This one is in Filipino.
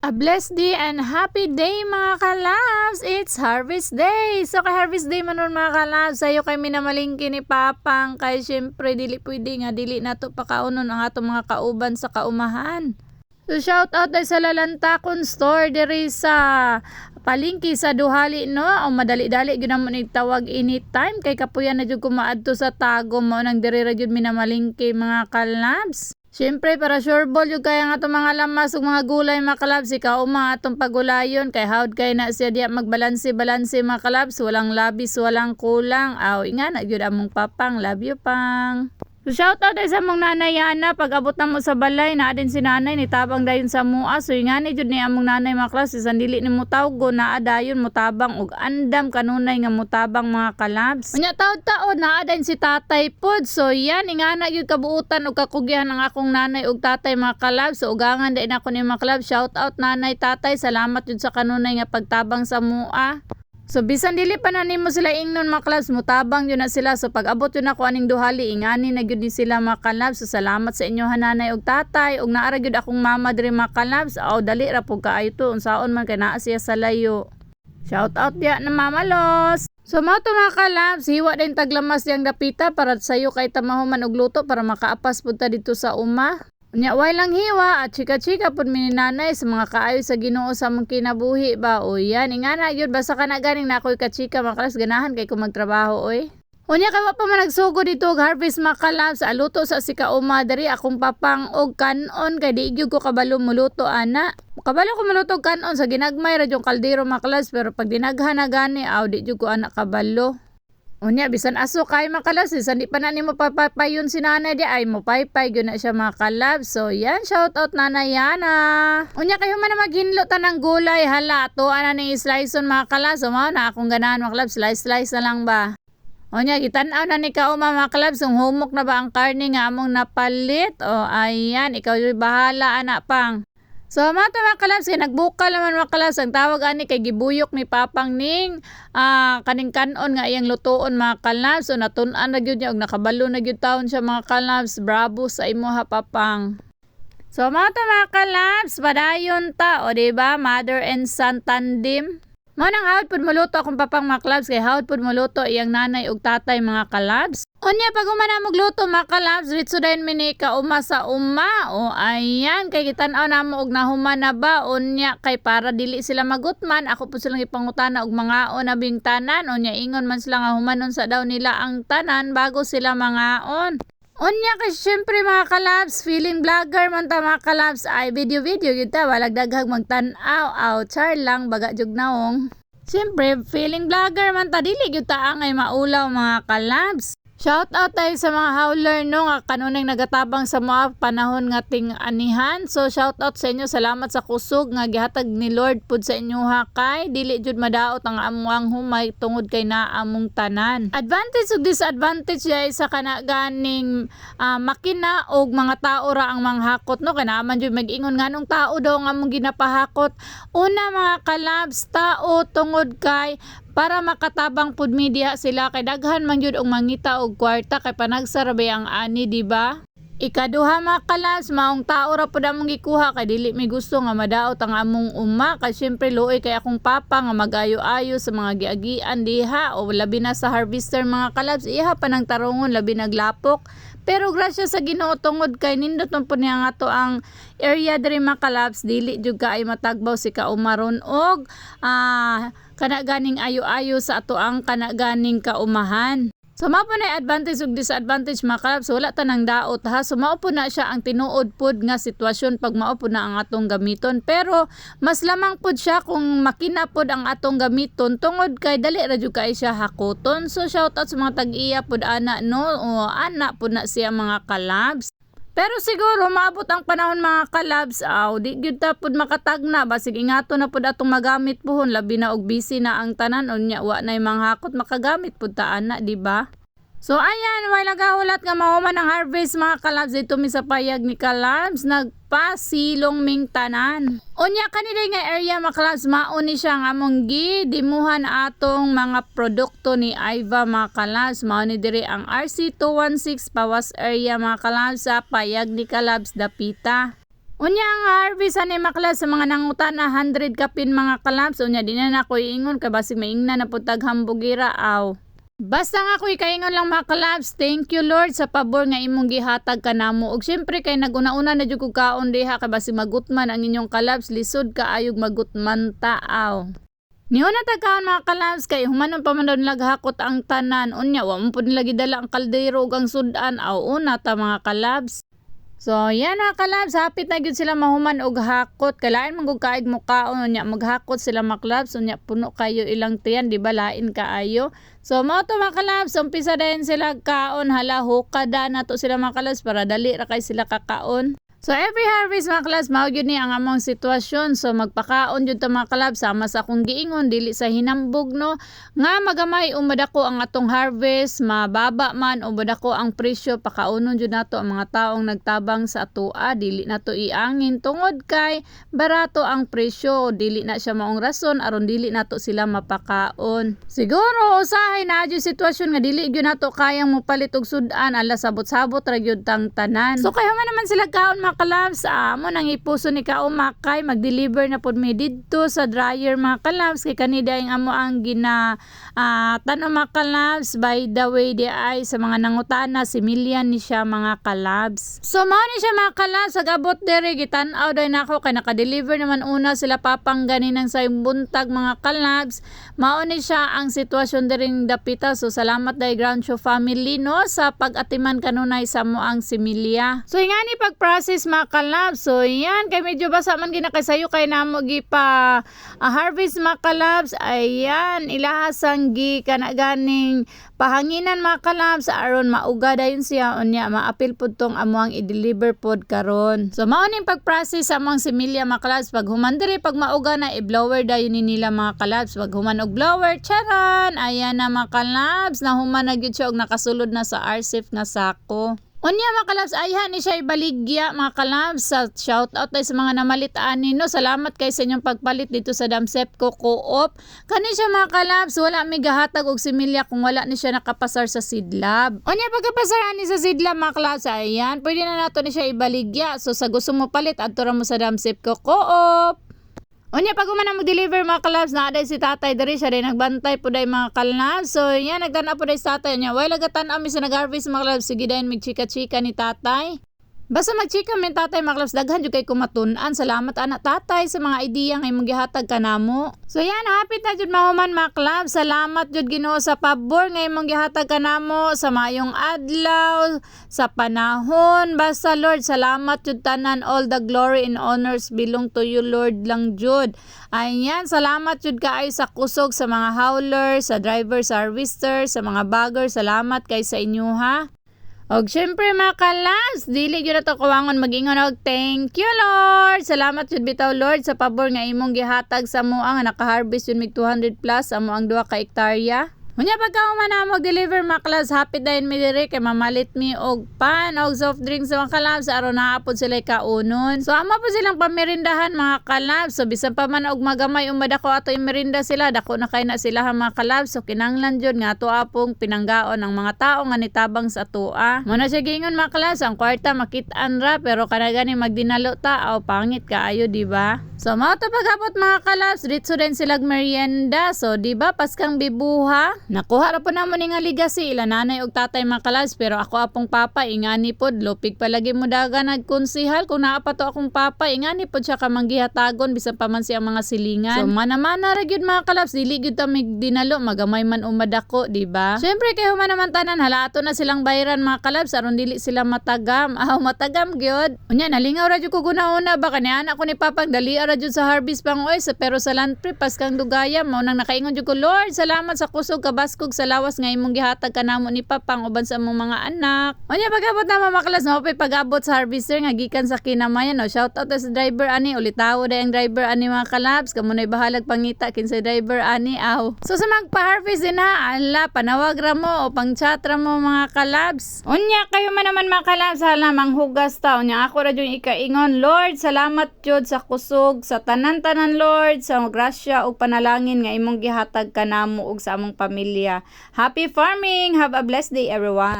A blessed day and happy day mga kalabs! It's Harvest Day! So kay Harvest Day manon mga kalabs, sayo kay minamalingki ni Papang kay syempre dili pwede nga dili na to pakaunon ang atong mga kauban sa kaumahan. So shout out ay sa Lalantakon store diri sa palingki sa Duhali no o madali-dali gyud namon tawag anytime kay kapuyan na jud kumaadto sa tago mo nang diri ra jud minamalingki mga kalabs. Siyempre, para sure ball yung kaya nga itong mga lamas ug mga gulay mga kalabs, ikaw uma atong pagulayon, kay hawd kay na siya diya magbalanse-balanse mga kalabs, walang labis, walang kulang. Aw, inga na gyud among papang, love you pang. So shout out sa mong nanay Yana pag abot na mo sa balay na din si nanay ni tabang dayon sa mua so nga ni jud ni among nanay mga klase sa dili ni mo tawgo na dayon mo tabang og andam kanunay nga mo tabang mga kalabs. Unya taod na din si tatay pod. So yan ingana gyud kabuutan og kakugyan ang akong nanay ug tatay mga kalabs. So ugangan din ako ni mga kalabs shout out nanay tatay. Salamat jud sa kanunay nga pagtabang sa mua. So bisan dili pa na nimo sila ingnon mga kalabs, mutabang yun na sila. So pag abot yun ako aning duhali, ingani na gyud ni sila mga kalabs. So salamat sa inyo hananay og tatay. Og naara gyud akong mama diri mga kalabs. Aw dali ra pug kaayo to unsaon man kay naa siya sa layo. Shout out diya na Mama Los. So mao to mga kalabs, hiwa din taglamas yang dapita para sayo kay tamahuman og luto para makaapas pud ta dito sa uma. Unya way lang hiwa at chika-chika pud mininanay sa mga kaayo sa Ginoo sa mong kinabuhi ba o yan ingana gyud basta kana ganing nakoy ka-chika makalas ganahan kay ko magtrabaho oy. Unya kay wa pa man nagsugo dito og harvest makalab sa aluto sa sika uma diri akong papang og kanon kay di gyud ko kabalo muluto ana. Kabalo ko muluto kanon sa ginagmay ra kaldero makalas pero pag dinaghan na gani aw di ko ana kabalo. Unya bisan aso kay makalas sa di pa na nimo papapayon si nanay di ay mo paypay gyud na siya makalab. So yan shout out nanay Yana. Unya kayo man na maghinlo ta ng gulay hala to ana ni slice on makalas. So na akong ganahan makalab slice slice na lang ba. Unya gitan-aw na ni ka uma makalab sung humok na ba ang karne nga among napalit. O ayan ikaw yung bahala anak pang. So mga mga kalabs, kay nagbukal naman mga kalabs, ang tawag ani kay gibuyok ni Papang Ning, uh, kaning kanon nga iyang lutoon mga kalabs, so natun-an na gyud niya, og nakabalo na gyud taon siya mga kalabs, bravo sa imo ha Papang. So mga mga kalabs, padayon ta, o diba, mother and son tandem. Mo nang hawd pud muluto akong papang mga kalabs kay hawd pud muluto iyang nanay ug tatay mga kalabs. Unya pag umana magluto mga kalabs ritso dayon mini ka uma sa uma o ayan kay kitan-aw namo og nahuman na ba unya kay para dili sila magutman ako pud silang ipangutana og mga on abing tanan unya ingon man sila nga humanon sa daw nila ang tanan bago sila mangaon. Unya kay syempre mga kalabs, feeling vlogger man ta mga kalabs, ay video-video yun ta, walag daghag magtan-aw, aw, char lang, baga jug naong. Syempre, feeling vlogger man ta, dili yun ta ang ay maulaw mga kalabs. Shout out tayo sa mga howler no nga kanunay nagatabang sa mga panahon nga ting anihan. So shout out sa inyo salamat sa kusog nga gihatag ni Lord pud sa inyo ha kay dili jud madaot ang amuang humay tungod kay naamong tanan. Advantage ug disadvantage ay sa kana ganing uh, makina og mga tao ra ang manghakot no kay naaman jud mag-ingon nganong tao daw nga among ginapahakot. Una mga kalabs tao tungod kay para makatabang pud media sila kay daghan man gyud og mangita og kwarta kay panagsarabay ang ani di ba? Ikaduha mga kalas, maong tao ra pud among gikuha kay dili mi gusto nga madaot ang among uma kay syempre luoy kay akong papa nga magayo-ayo sa mga giagian diha o labi na sa harvester mga kalabs iha pa nang tarungon labi naglapok pero grasya sa Ginoo tungod kay nindot pud niya nga to ang area diri mga kalabs dili jud ka ay matagbaw si kaumaron og ah kana ganing ayo-ayo sa ato ang kana ganing kaumahan So mao na advantage ug disadvantage mga kalabs. Wala ta daot ha. So mao na siya ang tinuod pod nga sitwasyon pag mao na ang atong gamiton. Pero mas lamang pod siya kung makina pod ang atong gamiton tungod kay dali ra jud kay siya hakoton. So shout out sa mga tag-iya pod ana no o ana pod na siya mga kalabs. Pero siguro maabot ang panahon mga kalabs. Aw di gyud ta pud makatagna basig ingato na pud atong magamit puhon labi na og busy na ang tanan. Unya wa nay manghakot. Makagamit pud ta ana di ba? So ayan, way nagahulat nga mahuman ang harvest mga kalabs dito mi sa payag ni kalabs nagpasilong ming tanan. Unya kanila nga area mga kalabs mauni siya nga among gi dimuhan atong mga produkto ni Iva mga kalabs mao ni diri ang RC216 pawas area mga kalabs sa payag ni kalabs dapita. Unya ang harvest ani maklas sa mga nangutan na 100 kapin mga kalabs. Unya di na na ko iingon kay basig maingna na putag hambugira aw. Basta nga ko'y kaingon lang mga kalabs, thank you Lord sa pabor nga imong gihatag kanamo. Ug syempre kay naguna-una na jud ko kaon diha kay basig magutman ang inyong kalabs, lisod kaayog magutman taaw. Niyo na tagkaon mga kalabs kay humanon pa man daw naghakot ang tanan. Unya wa mo pud nila gidala ang kaldero ug ang sudan aw una ta mga kalabs. So, yan mga kalabs, hapit na gyud sila mahuman og hakot. Kailain man gug kaig mo kaon unya maghakot sila mga kalabs unya puno kayo ilang tiyan, di ba lain kaayo. So, mao to mga kalabs, umpisa dayon sila kaon hala hukada na to sila mga kalabs para dali ra kay sila kakaon. So every harvest mga kalabs, mao gyud ni ang among sitwasyon. So magpakaon jud ta mga kalabs. Sama sa akong giingon dili sa hinambog no? Nga magamay umadako ang atong harvest, mababa man o madako ang presyo. Pakaunon jud nato ang mga taong nagtabang sa atoa dili nato iangin. Tungod kay barato ang presyo. Dili na siya maong rason aron dili nato sila mapakaon. Siguro usahay na jud sitwasyon nga dili gyud nato kayang mopalit og sudan. Ala sabot-sabot ra gyud tang tanan. So kay man naman sila kaon mga kalabs, amo nang ipuso ni kaumakay mag-deliver na pod mi didto sa dryer mga kalabs kay kanida ang amo ang gina uh, tanong mga kalabs by the way di ay sa mga nangutana si Milian ni siya mga kalabs. So mao ni siya mga kalabs agabot dere gitan-aw daw nako kay naka-deliver naman una sila papang ganin ng sayong buntag mga kalabs. Mao ni siya ang sitwasyon dering dapita so salamat dai ground show family no sa pag-atiman kanunay sa mo ang si Milia. So ingani pag-process mga kalabs. So yan kay medyo basa man ginakasayo kay namo gi pa uh, harvest mga kalabs. Ayan ilahasang gi kana ganing pahanginan mga kalabs aron mauga dayon siya unya maapil pud tong amo ang i-deliver pod karon. So mao ning pag-process sa among similya mga kalabs pag human diri pag mauga na i-blower dayon ni nila mga kalabs pag human og blower charan ayan na mga kalabs na human na gyud siya og nakasulod na sa RCF nga sako. Unya mga kalabs, ayha ni siya ibaligya mga kalabs sa shout out tayo sa mga namalitaan no. Salamat kay sa inyong pagpalit dito sa Damsepco Co-op. Kani siya mga kalabs, wala mi gahatag og similya kung wala ni siya nakapasar sa seedlab. Unya pagkapasar ani sa seedlab mga kalabs, ayan, pwede na nato ni siya ibaligya. So sa gusto mo palit, adto ra mo sa Damsepco Co-op. Unya pag man mo deliver mga kalabs na aday si tatay diri siya rin nagbantay po day mga kalabs. So yan nagtanaw po day sa tatay niya. Wala gatan ami sa nag-harvest mga kalabs sige dayon mig chika-chika ni tatay. Basta magchika min tatay mga kalabs daghan jud kay kumatunan. Salamat anak tatay sa mga idea nga imong gihatag kanamo. So yan hapit na jud mahuman mga kalabs. Salamat jud Ginoo sa pabor nga imong gihatag kanamo sa mayong adlaw sa panahon. Basta Lord salamat jud tanan all the glory and honors belong to you Lord lang jud. Ayan, salamat jud kaayo sa kusog sa mga howler, sa driver, sa harvester, sa mga bagger. Salamat kay sa inyo ha. Og syempre mga kalas, dili gyud ato kawangon magingon og thank you Lord. Salamat jud bitaw Lord sa pabor nga imong gihatag sa mo ang naka-harvest yun mig 200 plus amo ang duha ka hektarya. Unya pagka humana mo deliver mga kalas, happy dayon mi diri kay mamalit mi og pan og soft drinks sa mga kalabs aron naapod sila kaunon. So amo po silang pamirindahan mga kalabs. So bisan pa man og magamay umadako ato imirinda sila, dako na kay na sila ha mga kalabs. So kinanglan jud nga ato apong pinanggaon ang mga tao nga nitabang sa atoa. Mo na siya gingon mga kalabs, ang kwarta makit-an ra pero kana gani magdinalo ta aw pangit kaayo di ba? So mao to pagabot mga kalabs, dito din sila merienda. So di ba paskang bibuha? Nakuha ra po namo ni nga legacy ila nanay og tatay mga kalabs pero ako apong papa ingani pod lupig palagi mo daga nagkonsihal kung naa pa to akong papa ingani pod siya ka manggihatagon bisan pa man siya mga silingan. So mana-mana ra gyud mga kalabs dili gyud ta dinalo magamay man umadako di ba? Syempre kay human naman tanan halato na silang bayran mga kalabs aron dili sila matagam. Aw matagam gyud. Unya nalingaw ra gyud ko guna-una baka ni anak ko ni papang dali ra jud sa harvest pang oy sa pero sa land pre pas kang dugaya mo nang nakaingon jud ko Lord salamat sa kusog kabaskog sa lawas nga imong gihatag kanamo ni papang uban sa among mga anak. Unya pagabot na mamaklas no? Pay pagabot sa harvester nga gikan sa kinamayan no? Shout out sa driver ani. Ulitawo day ang driver ani mga kalabs. Kamo nay bahalag pangita kin sa driver ani. Aw. So sa magpa-harvest din ala panawag ra mo o pang chat ra mo mga kalabs. Unya kayo man naman mga kalabs hala manghugas ta. Unya ako ra jud ikaingon. Lord salamat jud sa kusog sa tanan-tanan Lord sa grasya ug panalangin nga imong gihatag kanamo ug sa among pamilya. Happy farming! Have a blessed day everyone!